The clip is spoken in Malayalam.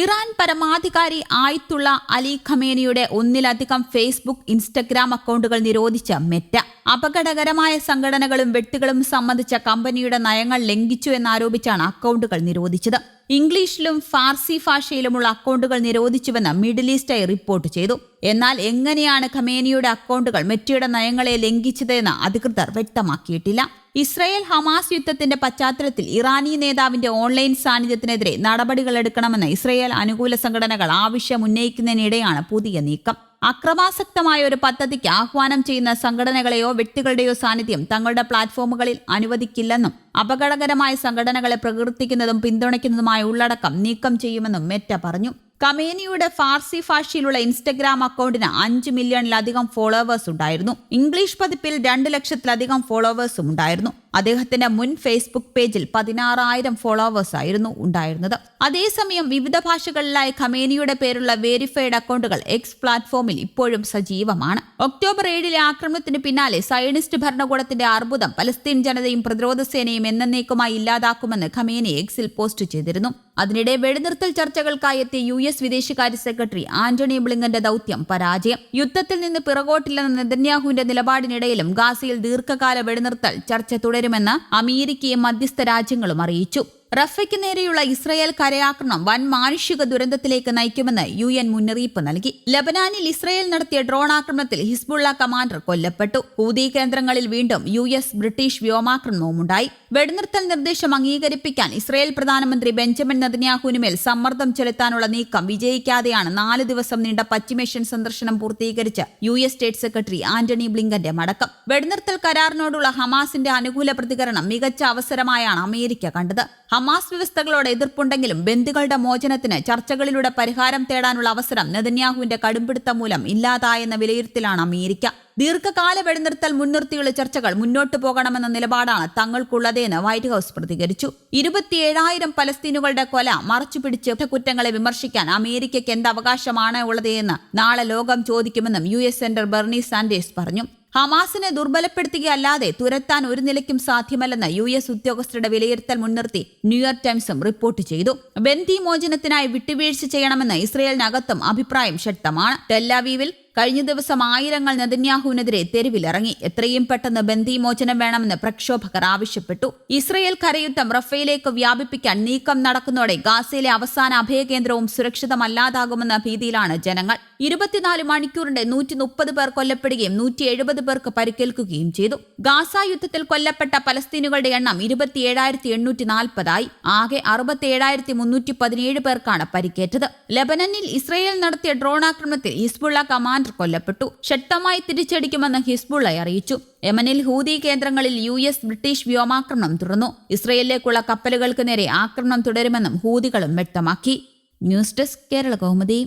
ഇറാൻ പരമാധികാരി ആയിത്തുള്ള അലി ഖമേനിയുടെ ഒന്നിലധികം ഫേസ്ബുക്ക് ഇൻസ്റ്റഗ്രാം അക്കൗണ്ടുകൾ നിരോധിച്ച മെറ്റ. അപകടകരമായ സംഘടനകളും വെട്ടുകളും സംബന്ധിച്ച കമ്പനിയുടെ നയങ്ങൾ ലംഘിച്ചു എന്നാരോപിച്ചാണ് അക്കൗണ്ടുകൾ നിരോധിച്ചത്. ഇംഗ്ലീഷിലും ഫാർസി ഭാഷയിലുമുള്ള അക്കൗണ്ടുകൾ നിരോധിച്ചുവെന്ന് മിഡിൽ ഈസ്റ്റ് ഐ റിപ്പോർട്ട് ചെയ്തു. എന്നാൽ എങ്ങനെയാണ് ഖമേനിയുടെ അക്കൗണ്ടുകൾ മെറ്റയുടെ നയങ്ങളെ ലംഘിച്ചതെന്ന് അധികൃതർ വ്യക്തമാക്കിയിട്ടില്ല. ഇസ്രയേൽ ഹമാസ് യുദ്ധത്തിന്റെ പശ്ചാത്തലത്തിൽ ഇറാനി നേതാവിന്റെ ഓൺലൈൻ സാന്നിധ്യത്തിനെതിരെ നടപടികൾ എടുക്കണമെന്ന് ഇസ്രയേൽ അനുകൂല സംഘടനകൾ ആവശ്യം ഉന്നയിക്കുന്നതിനിടെയാണ് പുതിയ നീക്കം. അക്രമാസക്തമായ ഒരു പദ്ധതിക്ക് ആഹ്വാനം ചെയ്യുന്ന സംഘടനകളെയോ വ്യക്തികളുടെയോ സാന്നിധ്യം തങ്ങളുടെ പ്ലാറ്റ്ഫോമുകളിൽ അനുവദിക്കില്ലെന്നും അപകടകരമായ സംഘടനകളെ പ്രകീർത്തിക്കുന്നതും പിന്തുണയ്ക്കുന്നതുമായ ഉള്ളടക്കം നീക്കം ചെയ്യുമെന്നും മെറ്റ പറഞ്ഞു. കമേനിയുടെ ഫാർസി ഭാഷയിലുള്ള ഇൻസ്റ്റഗ്രാം അക്കൗണ്ടിന് അഞ്ച് മില്യണിലധികം ഫോളോവേഴ്സ് ഉണ്ടായിരുന്നു. ഇംഗ്ലീഷ് പതിപ്പിൽ രണ്ട് ലക്ഷത്തിലധികം ഫോളോവേഴ്സും ഉണ്ടായിരുന്നു. അദ്ദേഹത്തിന്റെ മുൻ ഫേസ്ബുക്ക് പേജിൽ പതിനാറായിരം ഫോളോവേഴ്സ് ആയിരുന്നു ഉണ്ടായിരുന്നത്. അതേസമയം വിവിധ ഭാഷകളിലായി ഖമേനിയുടെ പേരുള്ള വേരിഫൈഡ് അക്കൗണ്ടുകൾ എക്സ് പ്ലാറ്റ്ഫോമിൽ ഇപ്പോഴും സജീവമാണ്. ഒക്ടോബർ ഏഴിലെ ആക്രമണത്തിന് പിന്നാലെ സയനിസ്റ്റ് ഭരണകൂടത്തിന്റെ അർബുദം പലസ്തീൻ ജനതയും പ്രതിരോധ സേനയും എന്നേക്കുമായി ഇല്ലാതാക്കുമെന്ന് ഖമേനി എക്സിൽ പോസ്റ്റ് ചെയ്തിരുന്നു. അതിനിടെ വെടിനിർത്തൽ ചർച്ചകൾക്കായി എത്തിയ യു എസ് വിദേശകാര്യ സെക്രട്ടറി ആന്റണി ബ്ലിങ്കന്റെ ദൌത്യം പരാജയം. യുദ്ധത്തിൽ നിന്ന് പിറകോട്ടില്ലെന്ന നെതന്യാഹുവിന്റെ നിലപാടിനിടയിലും ഗാസയിൽ ദീർഘകാല വെടിനിർത്തൽ ചർച്ച തുടരുമെന്ന് അമേരിക്കയും മധ്യസ്ഥ രാജ്യങ്ങളും അറിയിച്ചു റഫയ്ക്ക് നേരെയുള്ള ഇസ്രയേൽ കരയാക്രമണം വൻ മാനുഷിക ദുരന്തത്തിലേക്ക് നയിക്കുമെന്ന് യു എൻ മുന്നറിയിപ്പ് നൽകി. ലബനാനിൽ ഇസ്രയേൽ നടത്തിയ ഡ്രോൺ ആക്രമണത്തിൽ ഹിസ്ബുള്ള കമാൻഡർ കൊല്ലപ്പെട്ടു. ഹൂതി കേന്ദ്രങ്ങളിൽ വീണ്ടും യു എസ് ബ്രിട്ടീഷ് വ്യോമാക്രമണവും ഉണ്ടായി വെടിനിർത്തൽ നിർദ്ദേശം അംഗീകരിപ്പിക്കാൻ ഇസ്രയേൽ പ്രധാനമന്ത്രി ബെഞ്ചമിൻ നദന്യാഹുവിനുമേൽ സമ്മർദ്ദം ചെലുത്താനുള്ള നീക്കം വിജയിക്കാതെയാണ് നാല് ദിവസം നീണ്ട പശ്ചിമേഷ്യൻ സന്ദർശനം പൂർത്തീകരിച്ച U S state secretary Antony ബ്ലിങ്കന്റെ മടക്കം. വെടിനിർത്തൽ കരാറിനോടുള്ള ഹമാസിന്റെ അനുകൂല പ്രതികരണം മികച്ച അവസരമായാണ് അമേരിക്ക കണ്ടത്. ഹമാസ് വ്യവസ്ഥകളോട് എതിർപ്പുണ്ടെങ്കിലും ബന്ധുക്കളുടെ മോചനത്തിന് ചർച്ചകളിലൂടെ പരിഹാരം തേടാനുള്ള അവസരം നെതന്യാഹുവിന്റെ കടുംപിടുത്തം മൂലം ഇല്ലാതായെന്ന വിലയിരുത്തലാണ് അമേരിക്ക. ദീർഘകാല വെടിനിർത്തൽ മുൻനിർത്തിയുള്ള ചർച്ചകൾ മുന്നോട്ടു പോകണമെന്ന നിലപാടാണ് തങ്ങൾക്കുള്ളതെന്ന് വൈറ്റ് ഹൌസ് പ്രതികരിച്ചു. ഇരുപത്തിയേഴായിരം പലസ്തീനുകളുടെ കൊല മറച്ചുപിടിച്ച് കുറ്റങ്ങളെ വിമർശിക്കാൻ അമേരിക്കയ്ക്ക് എന്ത് അവകാശമാണ് ഉള്ളതെന്ന് നാളെ ലോകം ചോദിക്കുമെന്നും U S senator Bernie Sanders പറഞ്ഞു. ഹമാസിനെ ദുർബലപ്പെടുത്തുകയല്ലാതെ തുരത്താൻ ഒരു നിലയ്ക്കും സാധ്യമല്ലെന്ന് യു എസ് ഉദ്യോഗസ്ഥരുടെ വിലയിരുത്തൽ മുൻനിർത്തി ന്യൂയോർക്ക് ടൈംസും റിപ്പോർട്ട് ചെയ്തു. ബന്ദി മോചനത്തിനായി വിട്ടുവീഴ്ച ചെയ്യണമെന്ന് ഇസ്രയേലിനകത്തും അഭിപ്രായം ശക്തമാണ്. ടെല്ലാവീവിൽ കഴിഞ്ഞ ദിവസം ആയിരങ്ങൾ നെതന്യാഹുവിനെതിരെ തെരുവിലിറങ്ങി. എത്രയും പെട്ടെന്ന് ബന്ദിമോചനം വേണമെന്ന് പ്രക്ഷോഭകർ ആവശ്യപ്പെട്ടു. ഇസ്രയേൽ കരയുദ്ധം റഫേലേക്ക് വ്യാപിപ്പിക്കാൻ നീക്കം നടക്കുന്നതോടെ ഗാസയിലെ അവസാന അഭയകേന്ദ്രവും സുരക്ഷിതമല്ലാതാകുമെന്ന ഭീതിയിലാണ് ജനങ്ങൾ. ഇരുപത്തിനാല് മണിക്കൂറിന്റെ നൂറ്റി മുപ്പത് പേർ കൊല്ലപ്പെടുകയും നൂറ്റി എഴുപത് പേർക്ക് പരിക്കേൽക്കുകയും ചെയ്തു. ഗാസ യുദ്ധത്തിൽ കൊല്ലപ്പെട്ട പലസ്തീനുകളുടെ എണ്ണം ഇരുപത്തിയേഴായിരത്തി എണ്ണൂറ്റി നാൽപ്പതായി ആകെ അറുപത്തി ഏഴായിരത്തി മുന്നൂറ്റി പതിനേഴ് പേർക്കാണ് പരിക്കേറ്റത്. ലബനനിൽ ഇസ്രയേൽ നടത്തിയ ഡ്രോൺ ആക്രമണത്തിൽ ഹിസ്ബുള്ള കമാൻഡർ കൊല്ലപ്പെട്ടു. ശക്തമായി തിരിച്ചടിക്കുമെന്ന് ഹിസ്ബുള്ള അറിയിച്ചു. യമനിൽ ഹൂതി കേന്ദ്രങ്ങളിൽ യു എസ് ബ്രിട്ടീഷ് വ്യോമാക്രമണം തുടർന്നു. ഇസ്രയേലിലേക്കുള്ള കപ്പലുകൾക്ക് നേരെ ആക്രമണം തുടരുമെന്നും ഹൂതികളും വ്യക്തമാക്കി. News desk Kerala Kaumudi.